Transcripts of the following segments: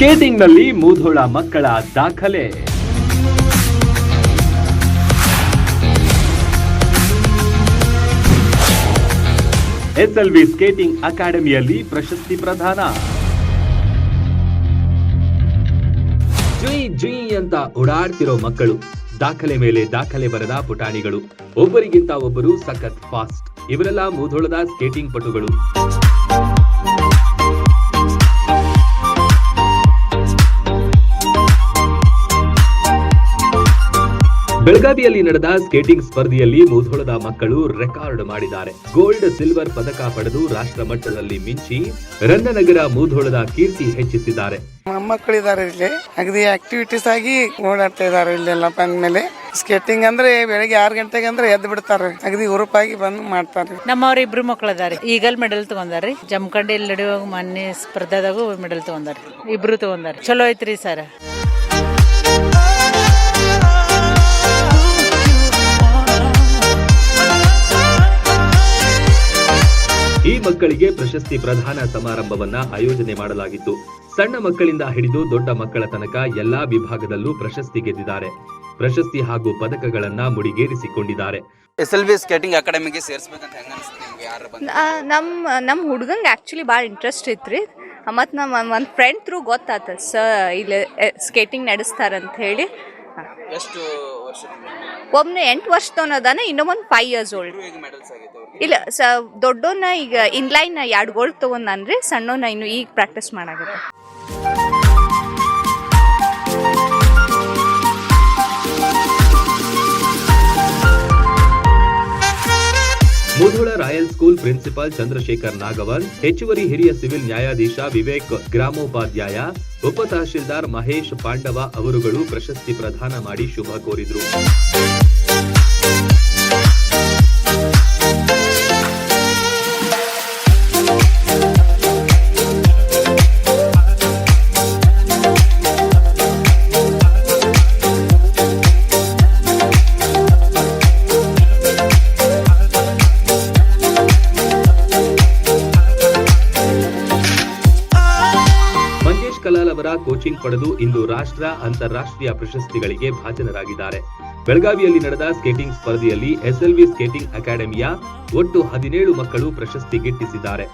ಸ್ಕೇಟಿಂಗ್ನಲ್ಲಿ ಮೂಧೋಳ ಮಕ್ಕಳ ದಾಖಲೆ. SLV skating ಅಕಾಡೆಮಿಯಲ್ಲಿ ಪ್ರಶಸ್ತಿ ಪ್ರದಾನ. ಜುಯಿ ಜುಯಿ ಅಂತ ಓಡಾಡ್ತಿರೋ ಮಕ್ಕಳು, ದಾಖಲೆ ಮೇಲೆ ದಾಖಲೆ ಬರದ ಪುಟಾಣಿಗಳು, ಒಬ್ಬರಿಗಿಂತ ಒಬ್ಬರು ಸಖತ್ ಫಾಸ್ಟ್. ಇವರೆಲ್ಲ ಮೂಧೋಳದ ಸ್ಕೇಟಿಂಗ್ ಪಟುಗಳು. ಬೆಳಗಾವಿಯಲ್ಲಿ ನಡೆದ ಸ್ಕೇಟಿಂಗ್ ಸ್ಪರ್ಧೆಯಲ್ಲಿ ಮುಧೋಳದ ಮಕ್ಕಳು ರೆಕಾರ್ಡ್ ಮಾಡಿದ್ದಾರೆ. ಗೋಲ್ಡ್ ಸಿಲ್ವರ್ ಪದಕ ಪಡೆದು ರಾಷ್ಟ್ರ ಮಟ್ಟದಲ್ಲಿ ಮಿಂಚಿ ರಂಗನಗರ ಮುಧೋಳದ ಕೀರ್ತಿ ಹೆಚ್ಚಿಸಿದ್ದಾರೆ. ಮೊಮ್ಮಕ್ಕಳಿದ್ದಾರೆ ಇಲ್ಲಿ. ಅಗದಿ ಆಕ್ಟಿವಿಟೀಸ್ ಆಗಿ ಓಡಾಡ್ತಾ ಇದಾರೆ ಇಲ್ಲೆಲ್ಲ ಬಂದ್ಮೇಲೆ ಸ್ಕೇಟಿಂಗ್ ಅಂದ್ರೆ ಬೆಳಿಗ್ಗೆ ಆರು ಗಂಟೆಗೆ ಅಂದ್ರೆ ಎದ್ದು ಬಿಡ್ತಾರೆ. ಅಗದಿ ಹುರುಪಾಗಿ ಬಂದು ಮಾಡ್ತಾರೆ. ನಮ್ಮವ್ರ ಇಬ್ರು ಮಕ್ಳು ಅದಾರಿ ಈಗಲ್ ಮೆಡಲ್ ತಗೊಂಡಾರಿ ಜಮಖಂಡಿಯಲ್ಲಿ ನಡೆಯುವಾಗ ಮೊನ್ನೆ ಸ್ಪರ್ಧಾದಾಗೂ ಮೆಡಲ್ ತಗೊಂಡಾರಿ ಇಬ್ರು ತಗೊಂಡಾರಿ ಚಲೋ ಐತ್ರಿ ಸರ್. ಮಕ್ಕಳಿಗೆ ಪ್ರಶಸ್ತಿ ಪ್ರದಾನ ಸಮಾರಂಭವನ್ನ ಆಯೋಜನೆ ಮಾಡಲಾಗಿತ್ತು. ಸಣ್ಣ ಮಕ್ಕಳಿಂದ ಹಿಡಿದು ದೊಡ್ಡ ಮಕ್ಕಳ ತನಕ ಎಲ್ಲಾ ವಿಭಾಗದಲ್ಲೂ ಪ್ರಶಸ್ತಿ ಗೆದ್ದಿದ್ದಾರೆ. ಪ್ರಶಸ್ತಿ ಹಾಗೂ ಪದಕಗಳನ್ನ ಮುಡಿಗೇರಿಸಿಕೊಂಡಿದ್ದಾರೆ. ಎಸ್ ಎಲ್ ವಿ ಸ್ಕೇಟಿಂಗ್ ಅಕಾಡೆಮಿಗೆ ಸೇರಿಸ್ಬೇಕಂತ ಹೆಂಗ ಅನಿಸುತ್ತೆ ನಿಮ್ಗೆ? ಯಾರು ಬಂದು? ನಮ್ಮ ನಮ್ಮ ಹುಡ್ಗಂಗೆ ಆ್ಯಕ್ಚುಲಿ ಭಾಳ ಇಂಟ್ರೆಸ್ಟ್ ಐತ್ರಿ. ಮತ್ತು ನಮ್ಮ ಒಂದು ಫ್ರೆಂಡ್ ಥ್ರೂ ಗೊತ್ತಾತ ಸ ಇಲ್ಲಿ ಸ್ಕೇಟಿಂಗ್ ನಡೆಸ್ತಾರಂತ ಹೇಳಿ. ಎಷ್ಟು ವರ್ಷ ಒಬ್ಬನೇ ಎಂಟು ವರ್ಷದವನ ಇನ್ನೊಂದು ಫೈವ್ ಇಯರ್ಸ್ ಓಲ್ಡ್ ಈಗ ಮೆಡಲ್ಸ್ ಆಗೈತೆ ಅವ್ರಿಗೆ? ಇಲ್ಲ ಸ ದೊಡ್ಡೋನ ಈಗ ಇನ್ಲೈನ್ ಎರಡು ಗೋಲ್ಡ್ ತೊಗೊಂಡಾನ್ರಿ ಸಣ್ಣೋನ ಇನ್ನು ಈಗ practice ಮಾಡಾಗತ್ತೆ royal school principal Chandrashekhar Nagavan ಹೆಚ್ಚುವರಿ ಹಿರಿಯ ಸಿವಿಲ್ ನ್ಯಾಯಾಧೀಶ ವಿವೇಕ್ ಗ್ರಾಮೋಪಾಧ್ಯಾಯ, ಉಪ ತಹಶೀಲ್ದಾರ್ ಮಹೇಶ್ ಪಾಂಡವ ಅವರುಗಳು ಪ್ರಶಸ್ತಿ ಪ್ರದಾನ ಮಾಡಿ ಶುಭ ಕೋರಿದ್ರು. ಕೋಚಿಂಗ್ ಪಡೆದು ಇಂದು ರಾಷ್ಟ್ರ ಅಂತಾರಾಷ್ಟ್ರೀಯ ಪ್ರಶಸ್ತಿಗಳಿಗೆ ಭಾಜನರಾಗಿದ್ದಾರೆ. ಬೆಳಗಾವಿಯಲ್ಲಿ ನಡೆದ ಸ್ಕೇಟಿಂಗ್ ಸ್ಪರ್ಧೆಯಲ್ಲಿ ಎಸ್ಎಲ್ವಿ ಸ್ಕೇಟಿಂಗ್ ಅಕಾಡೆಮಿಯ ಒಟ್ಟು ಹದಿನೇಳು ಮಕ್ಕಳು ಪ್ರಶಸ್ತಿ ಗಿಟ್ಟಿಸಿದ್ದಾರೆ.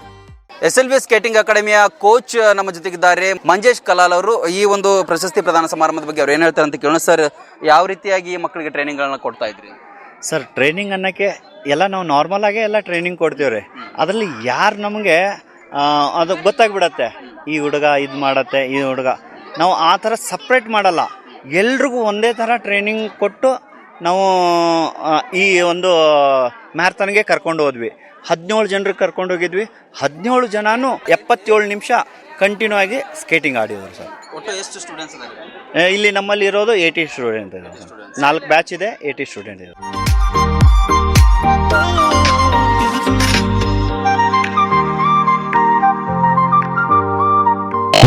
ಎಸ್ ಎಲ್ ವಿ ಸ್ಕೇಟಿಂಗ್ ಅಕಾಡೆಮಿಯ ಕೋಚ್ ನಮ್ಮ ಜೊತೆಗಿದ್ದಾರೆ ಮಂಜೇಶ್ ಕಲಾಲ್ ಅವರು. ಈ ಒಂದು ಪ್ರಶಸ್ತಿ ಪ್ರದಾನ ಸಮಾರಂಭದ ಬಗ್ಗೆ ಅವ್ರು ಏನು ಹೇಳ್ತಾರೆ ಅಂತ ಕೇಳೋಣ. ಸರ್ ಯಾವ ರೀತಿಯಾಗಿ ಈ ಮಕ್ಕಳಿಗೆ ಟ್ರೈನಿಂಗ್ಗಳನ್ನ ಕೊಡ್ತಾ ಇದ್ರಿ? ಸರ್ ಟ್ರೈನಿಂಗ್ ಅನ್ನಕ್ಕೆ ಎಲ್ಲ ನಾವು ನಾರ್ಮಲ್ ಆಗೇ ಎಲ್ಲ ಟ್ರೈನಿಂಗ್ ಕೊಡ್ತೀವಿ ರೀ ಅದರಲ್ಲಿ ಯಾರು ನಮಗೆ ಅದು ಗೊತ್ತಾಗ್ಬಿಡತ್ತೆ. ಈ ಹುಡುಗ ಇದು ಮಾಡತ್ತೆ ಈ ಹುಡುಗ. ನಾವು ಆ ಥರ ಸಪ್ರೇಟ್ ಮಾಡಲ್ಲ. ಎಲ್ರಿಗೂ ಒಂದೇ ಥರ ಟ್ರೈನಿಂಗ್ ಕೊಟ್ಟು ನಾವು ಈ ಒಂದು ಮ್ಯಾರಥಾನ್ಗೆ ಕರ್ಕೊಂಡು ಹೋದ್ವಿ. ಹದಿನೇಳು ಜನರಿಗೆ ಕರ್ಕೊಂಡು ಹೋಗಿದ್ವಿ. ಹದಿನೇಳು ಜನನೂ ಎಪ್ಪತ್ತೇಳು ನಿಮಿಷ ಕಂಟಿನ್ಯೂ ಆಗಿ ಸ್ಕೇಟಿಂಗ್ ಆಡಿದ್ರು ಸರ್. ಒಟ್ಟು ಎಷ್ಟು ಸ್ಟೂಡೆಂಟ್ಸ್ ಇದ್ದಾರೆ ಇಲ್ಲಿ ನಮ್ಮಲ್ಲಿ ಇರೋದು ಏಯ್ಟಿ ಸ್ಟೂಡೆಂಟ್ ಇದೆ ಸರ್. ನಾಲ್ಕು ಬ್ಯಾಚ್ ಇದೆ ಏಯ್ಟಿ ಸ್ಟೂಡೆಂಟ್ ಇದೆ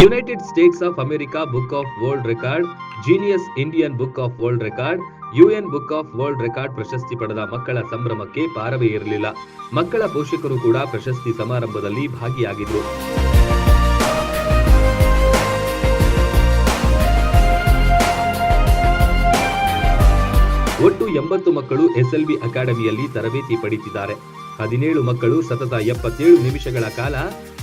United States of America book of world record genius Indian book of world record UN book of world record ಪ್ರಶಸ್ತಿ ಪಡೆದ ಮಕ್ಕಳ ಸಂಭ್ರಮಕ್ಕೆ ಪಾರವೇ ಇರಲಿಲ್ಲ. ಮಕ್ಕಳ ಪೋಷಕರು ಕೂಡ ಪ್ರಶಸ್ತಿ ಸಮಾರಂಭದಲ್ಲಿ ಭಾಗಿಯಾಗಿದ್ದರು ಒಟ್ಟು ಎಂಬತ್ತು ಮಕ್ಕಳು ಎಸ್ಎಲ್ಬಿ ಅಕಾಡೆಮಿಯಲ್ಲಿ ತರಬೇತಿ ಪಡೆದಿದ್ದಾರೆ ಹದಿನೇಳು ಮಕ್ಕಳು ಸತತ ಎಪ್ಪತ್ತೇಳು ನಿಮಿಷಗಳ ಕಾಲ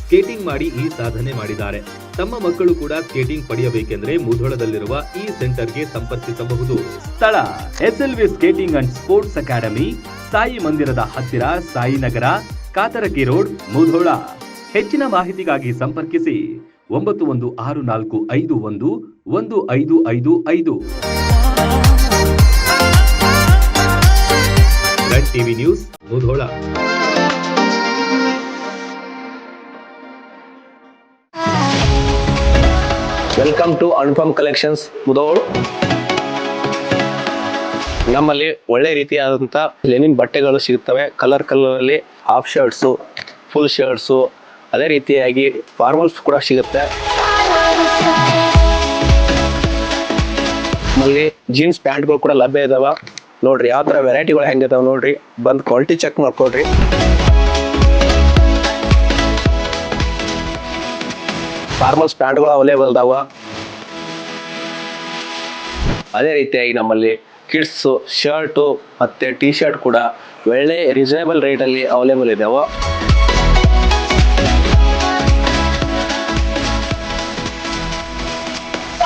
ಸ್ಕೇಟಿಂಗ್ ಮಾಡಿ ಈ ಸಾಧನೆ ಮಾಡಿದ್ದಾರೆ. ತಮ್ಮ ಮಕ್ಕಳು ಕೂಡ ಸ್ಕೇಟಿಂಗ್ ಪಡೆಯಬೇಕೆಂದ್ರೆ ಮುಧೋಳದಲ್ಲಿರುವ ಈ ಸೆಂಟರ್ಗೆ ಸಂಪರ್ಕಿಸಬಹುದು. ಸ್ಥಳ S L V skating and sports academy Sai ಮಂದಿರದ ಹತ್ತಿರ ಸಾಯಿ ನಗರ ಕಾತರಕಿ ರೋಡ್ ಮುಧೋಳ. ಹೆಚ್ಚಿನ ಮಾಹಿತಿಗಾಗಿ ಸಂಪರ್ಕಿಸಿ ಒಂಬತ್ತು ಒಂದು ಆರು ನಾಲ್ಕು ಐದು ಒಂದು ಒಂದು ಐದು ಐದು ಐದು. Run TV news Mudhol. Welcome to Anupam collections Mudhol ನಮ್ಮಲ್ಲಿ ಒಳ್ಳೆ ರೀತಿಯಾದಂಥ ಲೆನಿನ್ ಬಟ್ಟೆಗಳು ಸಿಗುತ್ತವೆ ಕಲರ್ ಕಲರಲ್ಲಿ ಹಾಫ್ ಶರ್ಟ್ಸು ಫುಲ್ ಶರ್ಟ್ಸು ಅದೇ ರೀತಿಯಾಗಿ ಫಾರ್ಮಲ್ಸ್ ಕೂಡ ಸಿಗುತ್ತೆ. ನಮ್ಮಲ್ಲಿ ಜೀನ್ಸ್ ಪ್ಯಾಂಟ್ಗಳು ಕೂಡ ಲಭ್ಯ ಇದಾವ. ನೋಡ್ರಿ ಯಾವ ಥರ ವೆರೈಟಿಗಳು ಹೆಂಗಿದಾವೆ ನೋಡ್ರಿ. ಬಂದು ಕ್ವಾಲಿಟಿ ಚೆಕ್ ಮಾಡ್ಕೊಳ್ರಿ. ಫಾರ್ಮಲ್ಸ್ ಪ್ಯಾಂಟ್ಗಳು ಅವೈಲೇಬಲ್ ಅದಾವ ಅದೇ ರೀತಿಯಾಗಿ ನಮ್ಮಲ್ಲಿ ಕಿಡ್ಸು ಶರ್ಟು ಮತ್ತು ಟಿ ಶರ್ಟ್ ಕೂಡ ಒಳ್ಳೆ ರೀಸನೇಬಲ್ ರೇಟಲ್ಲಿ ಅವೈಲೇಬಲ್ ಇದ್ದಾವೆ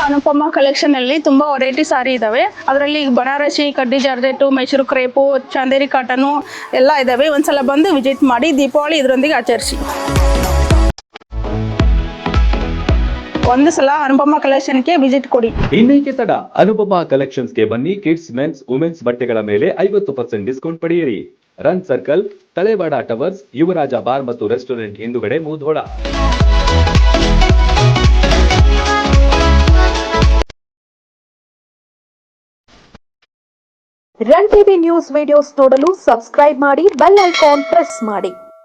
ಅನುಪಮ ಕಲೆಕ್ಷನ್ ಅಲ್ಲಿ ತುಂಬಾ ವೆರೈಟಿ ಸಾರಿ ಇದಾವೆ. ಅದರಲ್ಲಿ ಬನಾರಸಿ, ಕಡ್ಡಿ georgette, Mysuru crepe, Chanderi cotton ಎಲ್ಲ ಇದಾವೆ. ಒಂದ್ಸಲ ಬಂದು ವಿಸಿಟ್ ಮಾಡಿ ದೀಪಾವಳಿ ಇದರೊಂದಿಗೆ ಆಚರಿಸಿ. ಒಂದು ಸಲ ಅನುಪಮ ಕಲೆಕ್ಷನ್ಗೆ ವಿಸಿಟ್ ಕೊಡಿ. ಇನ್ನೇಕೆ ತಡ? ಅನುಪಮ ಕಲೆಕ್ಷನ್ಸ್ಗೆ ಬನ್ನಿ ಕಿಡ್ಸ್ ಮೆನ್ಸ್ ವುಮೆನ್ಸ್ ಬಟ್ಟೆಗಳ ಮೇಲೆ ಐವತ್ತು ಪರ್ಸೆಂಟ್ ಡಿಸ್ಕೌಂಟ್ ಪಡೆಯಿರಿ. Run circle Talewad towers Yuvaraj bar ಮತ್ತು ರೆಸ್ಟೋರೆಂಟ್ ಹಿಂದುಗಡೆ Mudhol run TV news videos ನೋಡಲು ಸಬ್ಸ್ಕ್ರೈಬ್ ಮಾಡಿ ಬೆಲ್ ಐಕಾನ್ ಪ್ರೆಸ್ ಮಾಡಿ.